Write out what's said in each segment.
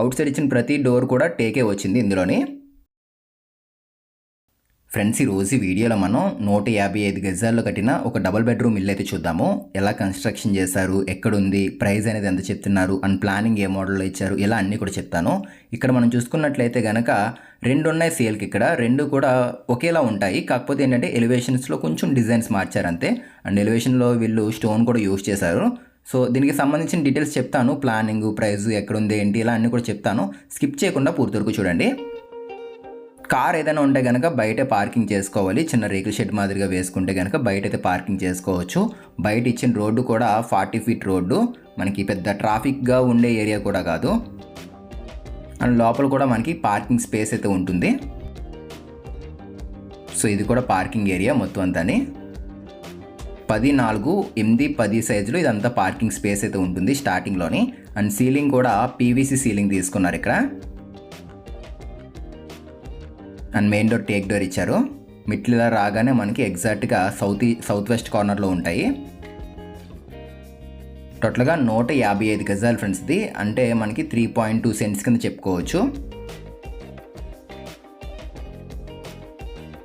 Out side ఇచ్చిన ప్రతి door కూడా టేకే వచ్చింది ఇందులోని. ఫ్రెండ్స్ ఈ ఈ వీడియోలో మనం నూట యాభై ఐదు గజాల్లో కట్టిన ఒక డబుల్ బెడ్రూమ్ ఇల్లు అయితే చూద్దాము. ఎలా కన్స్ట్రక్షన్ చేశారు ఎక్కడుంది ప్రైస్ అనేది ఎంత చెప్తున్నారు అండ్ ప్లానింగ్ ఏ మోడల్లో ఇచ్చారు ఇలా అన్నీ కూడా చెప్తాను. ఇక్కడ మనం చూసుకున్నట్లయితే గనక రెండు ఉన్నాయి సేల్కి ఇక్కడ. రెండు కూడా ఒకేలా ఉంటాయి. కాకపోతే ఏంటంటే ఎలివేషన్స్లో కొంచెం డిజైన్స్ మార్చారంతే అండ్ ఎలివేషన్లో వీళ్ళు స్టోన్ కూడా యూస్ చేశారు. సో దీనికి సంబంధించిన డీటెయిల్స్ చెప్తాను. ప్లానింగ్ ప్రైస్ ఎక్కడుంది ఏంటి ఇలా అన్నీ కూడా చెప్తాను. స్కిప్ చేయకుండా పూర్తి వరకు చూడండి. కార్ ఏదైనా ఉంటే కనుక బయట పార్కింగ్ చేసుకోవాలి. చిన్న రేకుల షెడ్ మాదిరిగా వేసుకుంటే కనుక బయట అయితే పార్కింగ్ చేసుకోవచ్చు. బయట ఇచ్చిన రోడ్డు కూడా ఫార్టీ ఫీట్ రోడ్డు. మనకి పెద్ద ట్రాఫిక్గా ఉండే ఏరియా కూడా కాదు. అండ్ లోపల కూడా మనకి పార్కింగ్ స్పేస్ అయితే ఉంటుంది. సో ఇది కూడా పార్కింగ్ ఏరియా మొత్తం అంతాని. పది నాలుగు ఎనిమిది పది సైజులో ఇదంతా పార్కింగ్ స్పేస్ అయితే ఉంటుంది స్టార్టింగ్లోని. అండ్ సీలింగ్ కూడా పీవీసీ సీలింగ్ తీసుకున్నారు ఇక్కడ. And main door teak door ఇచ్చారు. మిట్లిలా రాగానే మనకి ఎగ్జాక్ట్గా సౌత్ ఈ- సౌత్ వెస్ట్ కార్నర్లో ఉంటాయి. టోటల్గా నూట యాభై ఐదు గజాలు ఫ్రెండ్స్ ఇది. అంటే మనకి త్రీ పాయింట్ టూ సెంట్స్ కింద చెప్పుకోవచ్చు.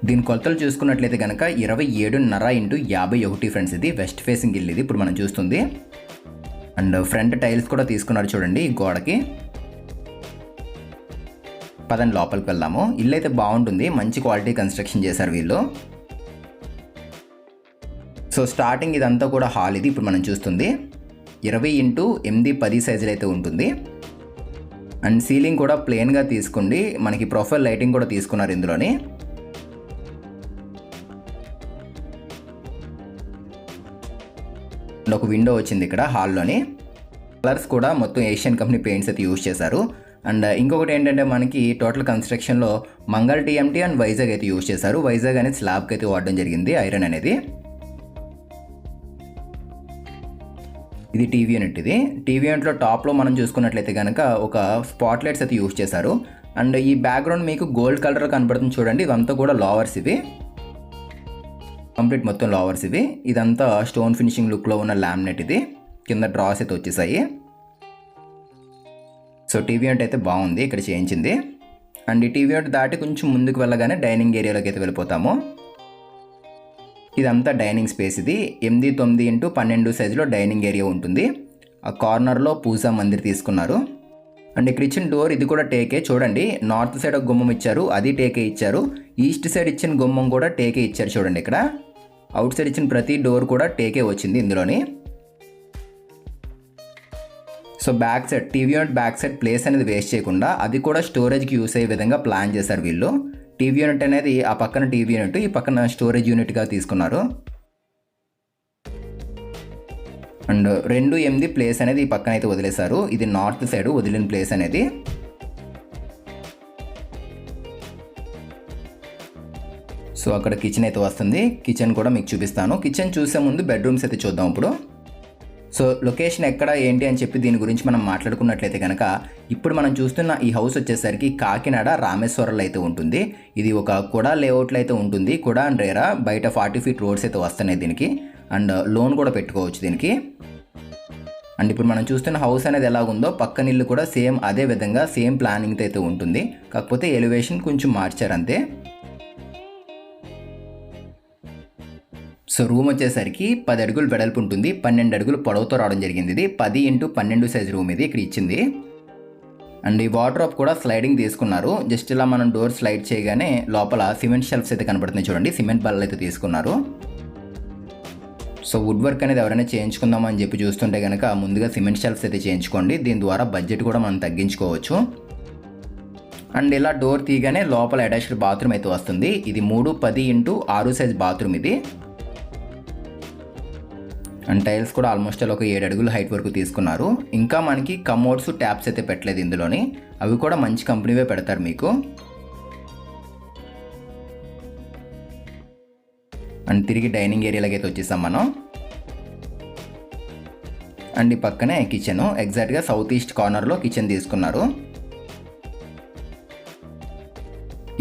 దీని కొలతలు చూసుకున్నట్లయితే కనుక ఇరవై ఏడున్నర ఇంటూ యాభై ఒకటి ఫ్రెండ్స్ ఇది వెస్ట్ ఫేసింగ్ ఇల్లు ఇది ఇప్పుడు మనం చూస్తుంది. అండ్ ఫ్రంట్ టైల్స్ కూడా తీసుకున్నారు చూడండి ఈ గోడకి. పదండి లోపలికి వెళ్దాము. ఇల్లు అయితే బాగుంటుంది. మంచి క్వాలిటీ కన్స్ట్రక్షన్ చేశారు వీళ్ళు. సో స్టార్టింగ్ ఇదంతా కూడా హాల్ ఇది ఇప్పుడు మనం చూస్తుంది. ఇరవై ఇంటూ ఎనిమిది పది సైజులు అయితే ఉంటుంది. అండ్ సీలింగ్ కూడా ప్లెయిన్గా తీసుకోండి మనకి ప్రొఫైల్ లైటింగ్ కూడా తీసుకున్నారు ఇందులోని. అండ్ ఒక విండో వచ్చింది ఇక్కడ హాల్లోని కలర్స్ కూడా మొత్తం ఏషియన్ కంపెనీ పెయింట్స్ అయితే యూజ్ చేశారు. అండ్ uh, ఇంకొకటి ఏంటంటే మనకి టోటల్ కన్స్ట్రక్షన్లో మంగళ టీఎంటీ అండ్ వైజాగ్ అయితే యూజ్ చేశారు. వైజాగ్ అనేది స్లాబ్కి అయితే వాడడం జరిగింది ఐరన్ అనేది. ఇది టీవీ యూనిట్ ఇది. టీవీ యూనిట్లో టాప్లో మనం చూసుకున్నట్లయితే కనుక ఒక స్పాట్ లైట్స్ అయితే యూజ్ చేశారు. అండ్ ఈ బ్యాక్గ్రౌండ్ మీకు గోల్డ్ కలర్ కనబడుతుంది చూడండి ఇదంతా కూడా లావర్స్ ఇవి. కంప్లీట్ మొత్తం లావర్స్ ఇవి. ఇదంతా స్టోన్ ఫినిషింగ్ లుక్లో ఉన్న లామినేట్ ఇది. కింద డ్రాస్ అయితే వచ్చేసాయి. సో టీవీ అంటే అయితే బాగుంది ఇక్కడ చేయించింది. అండ్ ఈ టీవీ అంటే దాటి కొంచెం ముందుకు వెళ్ళగానే డైనింగ్ ఏరియాలోకి అయితే వెళ్ళిపోతాము. ఇదంతా డైనింగ్ స్పేస్ ఇది. ఎనిమిది తొమ్మిది ఇంటూ పన్నెండు సైజులో డైనింగ్ ఏరియా ఉంటుంది. ఆ కార్నర్లో పూజా మందిర్ తీసుకున్నారు. అండ్ ఇక్కడ ఇచ్చిన డోర్ ఇది కూడా టేకే. చూడండి నార్త్ సైడ్ ఒక గుమ్మం ఇచ్చారు అది టేకే ఇచ్చారు. ఈస్ట్ సైడ్ ఇచ్చిన గుమ్మం కూడా టేకే ఇచ్చారు చూడండి ఇక్కడ. అవుట్ సైడ్ ఇచ్చిన ప్రతి డోర్ కూడా టేకే వచ్చింది ఇందులోని. So back side TV unit back side place అనేది వేస్ట్ చేయకుండా అది కూడా స్టోరేజ్కి యూస్ అయ్యే విధంగా ప్లాన్ చేశారు వీళ్ళు. టీవీ యూనిట్ అనేది ఆ పక్కన టీవీ యూనిట్ ఈ పక్కన స్టోరేజ్ యూనిట్గా తీసుకున్నారు. అండ్ రెండు ఎనిమిది ప్లేస్ అనేది ఈ పక్కన అయితే వదిలేశారు. ఇది నార్త్ సైడ్ వదిలిన ప్లేస్ అనేది. సో అక్కడ కిచెన్ అయితే వస్తుంది. కిచెన్ కూడా మీకు చూపిస్తాను. కిచెన్ చూసే ముందు బెడ్రూమ్స్ అయితే చూద్దాం ఇప్పుడు. సో లొకేషన్ ఎక్కడ ఏంటి అని చెప్పి దీని గురించి మనం మాట్లాడుకున్నట్లయితే కనుక ఇప్పుడు మనం చూస్తున్న ఈ హౌస్ వచ్చేసరికి కాకినాడ రామేశ్వరంలో అయితే ఉంటుంది. ఇది ఒక కుడా లేఅవుట్లో అయితే ఉంటుంది. కుడా అండ్ రేరా బయట ఫార్టీ ఫీట్ రోడ్స్ అయితే వస్తున్నాయి దీనికి. అండ్ లోన్ కూడా పెట్టుకోవచ్చు దీనికి. అండ్ ఇప్పుడు మనం చూస్తున్న హౌస్ అనేది ఎలాగుందో పక్కన ఇల్లు కూడా సేమ్ అదే విధంగా సేమ్ ప్లానింగ్తో అయితే ఉంటుంది. కాకపోతే ఎలివేషన్ కొంచెం మార్చారు అంతే. సో రూమ్ వచ్చేసరికి పది అడుగులు వెడల్పు ఉంటుంది. పన్నెండు అడుగులు పొడవుతో రావడం జరిగింది ఇది. పది ఇంటూ పన్నెండు సైజ్ రూమ్ ఇది ఇక్కడ ఇచ్చింది. అండ్ ఈ వార్డ్రోబ్ కూడా స్లైడింగ్ తీసుకున్నారు. జస్ట్ ఇలా మనం డోర్ స్లైడ్ చేయగానే లోపల సిమెంట్ షెల్ఫ్స్ అయితే కనబడుతున్నాయి చూడండి. సిమెంట్ బల్లలు అయితే తీసుకున్నారు. సో వుడ్ వర్క్ అనేది ఎవరైనా చేయించుకుందాం అని చెప్పి చూస్తుంటే కనుక ముందుగా సిమెంట్ షెల్ఫ్స్ అయితే చేయించుకోండి. దీని ద్వారా బడ్జెట్ కూడా మనం తగ్గించుకోవచ్చు. అండ్ ఇలా డోర్ తీయగానే లోపల అటాచ్డ్ బాత్రూమ్ అయితే వస్తుంది. ఇది మూడు పది ఇంటూ ఆరు సైజ్ బాత్రూమ్ ఇది. అండ్ టైల్స్ కూడా ఆల్మోస్ట్ అలా ఒక ఏడు అడుగులు హైట్ వరకు తీసుకున్నారు. ఇంకా మనకి కమోడ్స్ ట్యాప్స్ అయితే పెట్టలేదు ఇందులోని. అవి కూడా మంచి కంపెనీవే పెడతారు మీకు. అండ్ తిరిగి డైనింగ్ ఏరియాలోకి అయితే వచ్చేసాం మనం. అండ్ ఈ పక్కనే కిచెన్ ఎగ్జాక్ట్గా సౌత్ ఈస్ట్ కార్నర్లో కిచెన్ తీసుకున్నారు.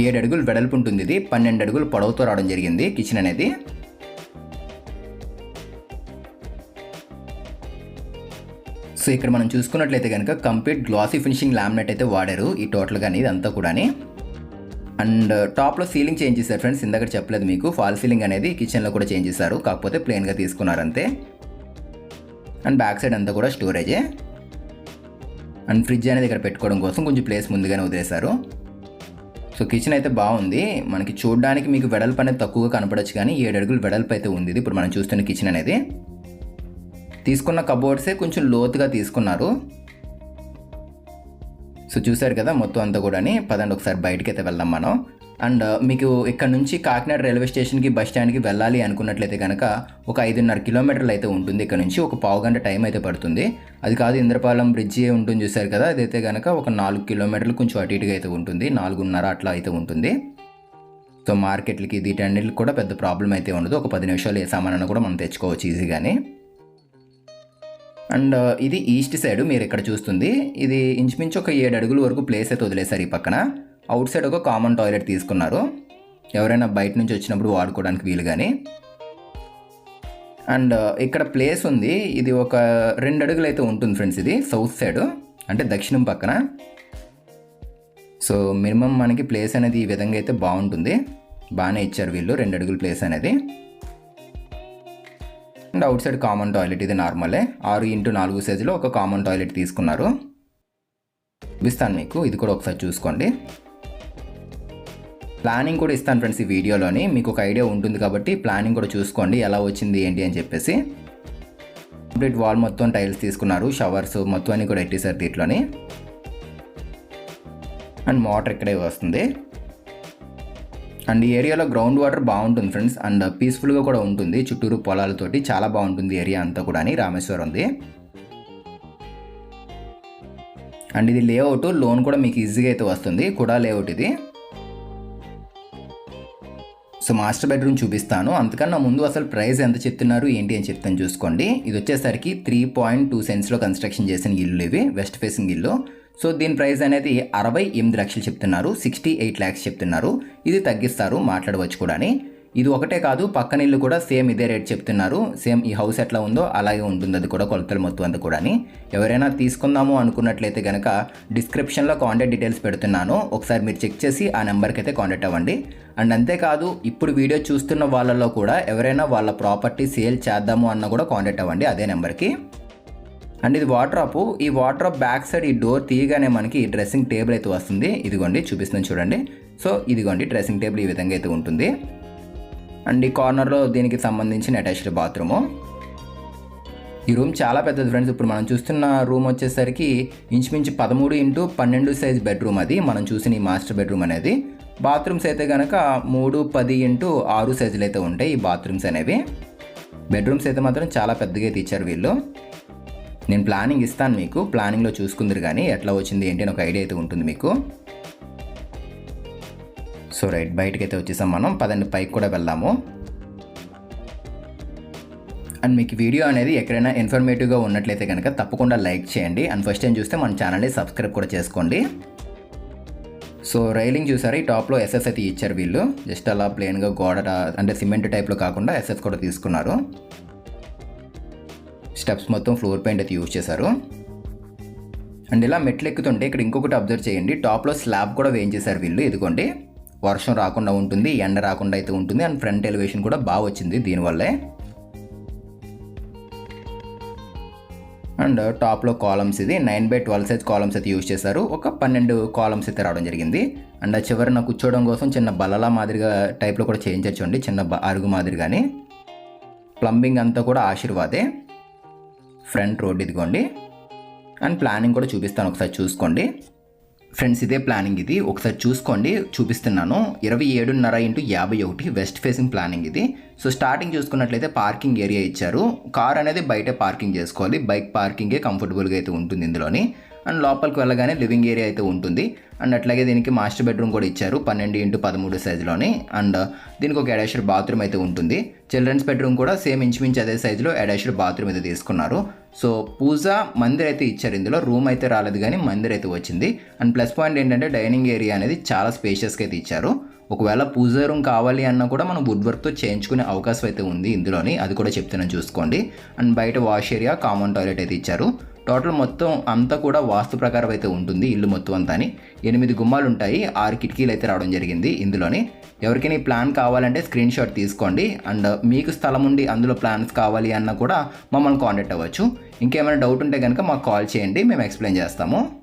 ఏడు అడుగులు వెడల్పు ఉంటుంది ఇది. పన్నెండు అడుగులు పొడవుతో రావడం జరిగింది కిచెన్ అనేది. సో ఇక్కడ మనం చూసుకున్నట్లయితే కనుక కంప్లీట్ గ్లాసీ ఫినిషింగ్ లామినేట్ అయితే వాడారు ఈ టోటల్ కానీ ఇదంతా కూడాని. అండ్ టాప్లో సీలింగ్ చేంజ్ చేశారు ఫ్రెండ్స్ ఇందాక చెప్పలేదు మీకు. ఫాల్ సీలింగ్ అనేది కిచెన్లో కూడా చేంజ్ చేశారు కాకపోతే ప్లెయిన్గా తీసుకున్నారు అంతే. అండ్ బ్యాక్ సైడ్ అంతా కూడా స్టోరేజే. అండ్ ఫ్రిడ్జ్ అనేది ఇక్కడ పెట్టుకోవడం కోసం కొంచెం ప్లేస్ ముందుగానే వదిలేశారు. సో కిచెన్ అయితే బాగుంది. మనకి చూడడానికి మీకు వెడల్పు అనేది తక్కువగా కనపడచ్చు కానీ ఏడు అడుగులు వెడల్పు అయితే ఉంది. ఇది ఇప్పుడు మనం చూస్తున్న కిచెన్ అనేది. తీసుకున్న కబోర్డ్సే కొంచెం లోతుగా తీసుకున్నారు. సో చూసారు కదా మొత్తం అంతా కూడాని. పదండి ఒకసారి బయటకి అయితే వెళ్దాం మనం. అండ్ uh, మీకు ఇక్కడ నుంచి కాకినాడ రైల్వే స్టేషన్కి బస్ స్టాండ్కి వెళ్ళాలి అనుకున్నట్లయితే కనుక ఒక ఐదున్నర కిలోమీటర్లు అయితే ఉంటుంది. ఇక్కడ నుంచి ఒక పావు గంట టైం అయితే పడుతుంది. అది కాదు ఇంద్రపాలెం బ్రిడ్జి ఉంటుంది చూశారు కదా. అదైతే కనుక ఒక నాలుగు కిలోమీటర్లు కొంచెం అటు ఇటుగా అయితే ఉంటుంది. నాలుగున్నర అట్లా అయితే ఉంటుంది. సో మార్కెట్లకి వీటన్నిటికి కూడా పెద్ద ప్రాబ్లం అయితే ఉండదు. ఒక పది నిమిషాలు ఏ సామాన్ కూడా మనం తెచ్చుకోవచ్చు ఈజీగానే. అండ్ ఇది ఈస్ట్ సైడ్ మీరు ఇక్కడ చూస్తుంది. ఇది ఇంచుమించు ఒక ఏడు అడుగుల వరకు ప్లేస్ అయితే వదిలేశారు ఈ పక్కన. అవుట్ సైడ్ ఒక కామన్ టాయిలెట్ తీసుకున్నారు. ఎవరైనా బయట నుంచి వచ్చినప్పుడు వాడుకోవడానికి వీలు కానీ అండ్ ఇక్కడ ప్లేస్ ఉంది. ఇది ఒక రెండు అడుగులు అయితే ఉంటుంది ఫ్రెండ్స్ ఇది సౌత్ సైడ్ అంటే దక్షిణం పక్కన. సో మినిమం మనకి ప్లేస్ అనేది ఈ విధంగా అయితే బాగుంటుంది. బాగానే ఇచ్చారు వీళ్ళు రెండు అడుగుల ప్లేస్ అనేది. And outside common toilet ఇది నార్మలే. ఆరు ఇంటూ నాలుగు సైజులో ఒక కామన్ టాయిలెట్ తీసుకున్నారు. ఇస్తాను మీకు ఇది కూడా ఒకసారి చూసుకోండి. ప్లానింగ్ కూడా ఇస్తాను ఫ్రెండ్స్ ఈ వీడియోలోని. మీకు ఒక ఐడియా ఉంటుంది కాబట్టి ప్లానింగ్ కూడా చూసుకోండి ఎలా వచ్చింది ఏంటి అని చెప్పేసి. కంప్లీట్ వాల్ మొత్తం టైల్స్ తీసుకున్నారు షవర్స్ మొత్తం అన్ని కూడా ఎట్టేసారు దీంట్లోని. అండ్ మోటార్ ఇక్కడే వస్తుంది. అండ్ ఈ ఏరియాలో గ్రౌండ్ వాటర్ బాగుంటుంది ఫ్రెండ్స్. అండ్ పీస్ఫుల్గా కూడా ఉంటుంది. చుట్టూరు పొలాలతోటి చాలా బాగుంటుంది ఏరియా అంతా కూడా అని రామేశ్వరం ఉంది. అండ్ ఇది లేఅవుట్ లోన్ కూడా మీకు ఈజీగా అయితే వస్తుంది. కూడా లేఅవుట్ ఇది. సో మాస్టర్ బెడ్రూమ్ చూపిస్తాను. అంతకన్నా ముందు అసలు ప్రైస్ ఎంత చెప్తున్నారు ఏంటి అని చెప్తాను చూసుకోండి. ఇది వచ్చేసరికి త్రీ పాయింట్ టూ సెన్స్లో కన్స్ట్రక్షన్ చేసిన ఇల్లు ఇవి వెస్ట్ ఫేసింగ్ ఇల్లు. సో దీని ప్రైస్ అనేది అరవై ఎనిమిది లక్షలు చెప్తున్నారు సిక్స్టీ ఎయిట్ ల్యాక్స్ చెప్తున్నారు. ఇది తగ్గిస్తారు మాట్లాడవచ్చు కూడా ఇది ఒకటే కాదు పక్కన ఇల్లు కూడా సేమ్ ఇదే రేట్ చెప్తున్నారు. సేమ్ ఈ హౌస్ ఎట్లా ఉందో అలాగే ఉంటుంది అది కూడా కొలతలు మొత్తం అంతా కూడా ఎవరైనా తీసుకుందాము అనుకున్నట్లయితే కనుక డిస్క్రిప్షన్లో కాంటాక్ట్ డీటెయిల్స్ పెడుతున్నాను. ఒకసారి మీరు చెక్ చేసి ఆ నెంబర్కి అయితే కాంటాక్ట్ అవ్వండి. అండ్ అంతేకాదు ఇప్పుడు వీడియో చూస్తున్న వాళ్ళలో కూడా ఎవరైనా వాళ్ళ ప్రాపర్టీ సేల్ చేద్దాము అన్న కూడా కాంటాక్ట్ అవ్వండి అదే నెంబర్కి. అండ్ ఇది వాటర్ ఈ వాటర్ బ్యాక్ సైడ్ ఈ డోర్ తీయగానే మనకి డ్రెస్సింగ్ టేబుల్ అయితే వస్తుంది. ఇదిగోండి చూపిస్తుంది చూడండి. సో ఇదిగోండి డ్రెస్సింగ్ టేబుల్ ఈ విధంగా అయితే ఉంటుంది. అండ్ ఈ కార్నర్లో దీనికి సంబంధించిన అటాచ్డ్ బాత్రూము. ఈ రూమ్ చాలా పెద్దది ఫ్రెండ్స్. ఇప్పుడు మనం చూస్తున్న రూమ్ వచ్చేసరికి ఇంచుమించు పదమూడు ఇంటూ పన్నెండు సైజ్ బెడ్రూమ్ అది. మనం చూసిన ఈ మాస్టర్ బెడ్రూమ్ అనేది. బాత్రూమ్స్ అయితే కనుక మూడు పది ఇంటూ ఆరు సైజులు అయితే ఉంటాయి ఈ బాత్రూమ్స్ అనేవి. బెడ్రూమ్స్ అయితే మాత్రం చాలా పెద్దగా అయితే ఇచ్చారు వీళ్ళు. నేను ప్లానింగ్ ఇస్తాను మీకు. ప్లానింగ్లో చూసుకుందరు కానీ ఎట్లా వచ్చింది ఏంటి అని ఒక ఐడియా అయితే ఉంటుంది మీకు. సో రైట్ బయటకి అయితే వచ్చేసాం మనం. పదండి పైకి కూడా వెళ్దాము. అండ్ మీకు వీడియో అనేది ఎక్కడైనా ఇన్ఫర్మేటివ్గా ఉన్నట్లయితే కనుక తప్పకుండా లైక్ చేయండి. అండ్ ఫస్ట్ టైం చూస్తే మన ఛానల్ని సబ్స్క్రైబ్ కూడా చేసుకోండి. సో రైలింగ్ చూసారు ఈ టాప్లో ఎస్ఎస్ అయితే ఇచ్చారు వీళ్ళు. జస్ట్ అలా ప్లెయిన్గా గోడ అంటే సిమెంట్ టైప్లో కాకుండా ఎస్ఎస్ కూడా తీసుకున్నారు. స్టెప్స్ మొత్తం ఫ్లోర్ పెయింట్ అయితే యూజ్ చేశారు. అండ్ ఇలా మెట్లు ఎక్కుతుంటే ఇక్కడ ఇంకొకటి అబ్జర్వ్ చేయండి. టాప్లో స్లాబ్ కూడా వేయించేశారు వీళ్ళు ఇదిగోండి. వర్షం రాకుండా ఉంటుంది ఎండ రాకుండా అయితే ఉంటుంది. అండ్ ఫ్రంట్ ఎలివేషన్ కూడా బాగా వచ్చింది దీనివల్లే అండ్ టాప్లో కాలమ్స్ ఇది nine by twelve size columns అయితే యూజ్ చేశారు. ఒక పన్నెండు కాలమ్స్ అయితే రావడం జరిగింది. అండ్ ఆ చివరిన కూర్చోవడం కోసం చిన్న బల్లల మాదిరిగా టైప్లో కూడా చేయించండి చిన్న అరుగు మాదిరిగాని. ప్లంబింగ్ అంతా కూడా ఆశీర్వాదే. ఫ్రంట్ రోడ్ ఇదిగోండి. అండ్ ప్లానింగ్ కూడా చూపిస్తాను ఒకసారి చూసుకోండి. ఫ్రెండ్స్ ఇదే ప్లానింగ్ ఇది. ఒకసారి చూసుకోండి చూపిస్తున్నాను. ఇరవై ఏడున్నర ఇంటూ యాభై ఒకటి వెస్ట్ ఫేసింగ్ ప్లానింగ్ ఇది. సో స్టార్టింగ్ చూసుకున్నట్లయితే పార్కింగ్ ఏరియా ఇచ్చారు. కార్ అనేది బయట పార్కింగ్ చేసుకోవాలి. బైక్ పార్కింగే కంఫర్టబుల్గా అయితే ఉంటుంది ఇందులోని. అండ్ లోపలికి వెళ్ళగానే లివింగ్ ఏరియా అయితే ఉంటుంది. అండ్ అట్లాగే దీనికి మాస్టర్ బెడ్రూమ్ కూడా ఇచ్చారు. పన్నెండు ఇంటూ పదమూడు సైజులోని. అండ్ దీనికి ఒక అడాషర్ బాత్రూమ్ అయితే ఉంటుంది. చిల్డ్రన్స్ బెడ్రూమ్ కూడా సేమ్ ఇంచుమించు అదే సైజులో అడాషర్ బాత్రూమ్ అయితే తీసుకున్నారు. సో పూజ మందిర్ అయితే ఇచ్చారు ఇందులో. రూమ్ అయితే రాలేదు కానీ మందిర్ అయితే వచ్చింది. అండ్ ప్లస్ పాయింట్ ఏంటంటే డైనింగ్ ఏరియా అనేది చాలా స్పేషియస్గా అయితే ఇచ్చారు. ఒకవేళ పూజా రూమ్ కావాలి అన్నా కూడా మనం వుడ్ వర్క్తో చేయించుకునే అవకాశం అయితే ఉంది ఇందులోని. అది కూడా చెప్తున్నాను చూసుకోండి. అండ్ బయట వాష్ ఏరియా కామన్ టాయిలెట్ అయితే ఇచ్చారు. టోటల్ మొత్తం అంతా కూడా వాస్తు ప్రకారం అయితే ఉంటుంది ఇల్లు మొత్తం అంతా అని ఎనిమిది గుమ్మాలు ఉంటాయి. ఆరు కిటికీలు అయితే రావడం జరిగింది ఇందులోని. ఎవరికైనా ఈ ప్లాన్ కావాలంటే స్క్రీన్ షాట్ తీసుకోండి. అండ్ మీకు స్థలం ఉండి అందులో ప్లాన్స్ కావాలి అన్నా కూడా మమ్మల్ని కాంటాక్ట్ అవ్వచ్చు. ఇంకేమైనా డౌట్ ఉంటే కనుక మాకు కాల్ చేయండి. మేము ఎక్స్ప్లెయిన్ చేస్తాము.